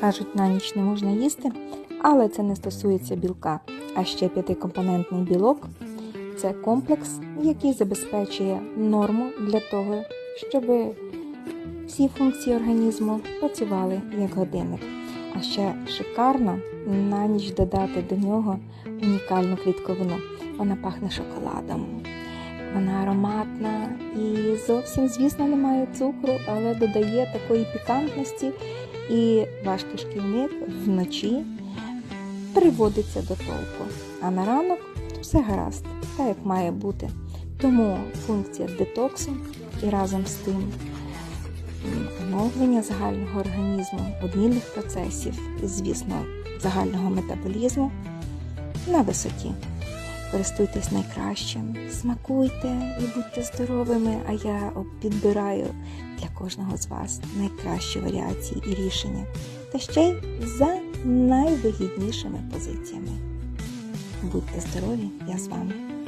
Кажуть, на ніч не можна їсти, але це не стосується білка. А ще п'ятикомпонентний білок це комплекс, який забезпечує норму для того, щоб всі функції організму працювали як годинник. А ще шикарно на ніч додати до нього унікальну клітковину. Вона пахне шоколадом, вона ароматна і зовсім, звісно, не має цукру, але додає такої пікантності, і ваш кишківник вночі приводиться до толку. А на ранок все гаразд, так як має бути. Тому функція детоксу і разом з тим оновлення загального організму, обмінних процесів і, звісно, загального метаболізму на висоті. Користуйтесь найкращим, смакуйте і будьте здоровими, а я підбираю для кожного з вас найкращі варіації і рішення, та ще й за найвигіднішими позиціями. Будьте здорові, я з вами.